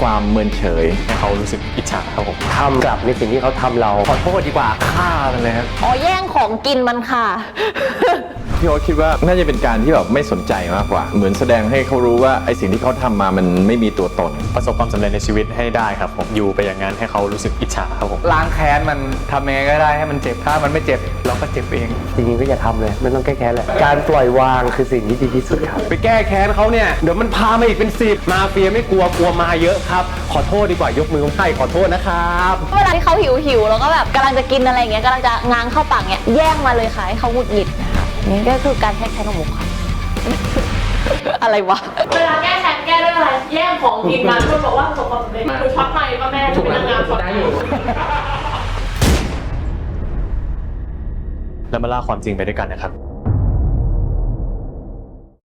ความเมินเฉยให้เขารู้สึกอิจฉาครับผมทำกลับในสิ่งที่เขาทำเรา ขอโทษดีกว่าฆ่ามันเลยครับ อ๋อแย่งของกินมันค่ะ พี่โอ๊ตคิดว่าน่าจะเป็นการที่แบบไม่สนใจมากกว่า เหมือนแสดงให้เขารู้ว่าไอ้สิ่งที่เขาทำมามันไม่มีตัวตน ประสบความสำเร็จในชีวิตให้ได้ครับผมอยู่ไปอย่างนั้นให้เขารู้สึกอิจฉาครับผมล้างแค้นมันทำยังไงก็ได้ให้มันเจ็บถ้ามันไม่เจ็บเราก็เจ็บเอง จริงๆก็อย่าทำเลยไม่ต้องแก้แค้นเลยการปล่อยวางคือสิ่งที่ดีที่สุดครับไปแก้แค้นเขาเนี่ยเดี๋ยวมันพามาอีกเป็นสิบมาเฟียไม่กลัวกลัวมาเยอะครับ ขอโทษดีกว่ายกมือไหว้ขอโทษนะครับ เวลาที่เขาหิวหิวๆแล้วก็แบบกำลังจะกินอะไรอย่างเงี้ยกำลังจะง้างเข้าปากเงี้ยแย่งมาเลยค่ะให้เขาหงุดหงิด นะคะนี่ก็คือการใช้ใช้ของมุกค่ะ อะไรวะ เวลาแก้แค้นแก้ด้วยอะไร แย่งของกินมาทุกคนบอกว่าประสบความสำเร็จคือช็อตใหม่ก็แม่เป็นนางงามช็อตใหม่แล้วมาล่าความจริงไปด้วยกันนะครับ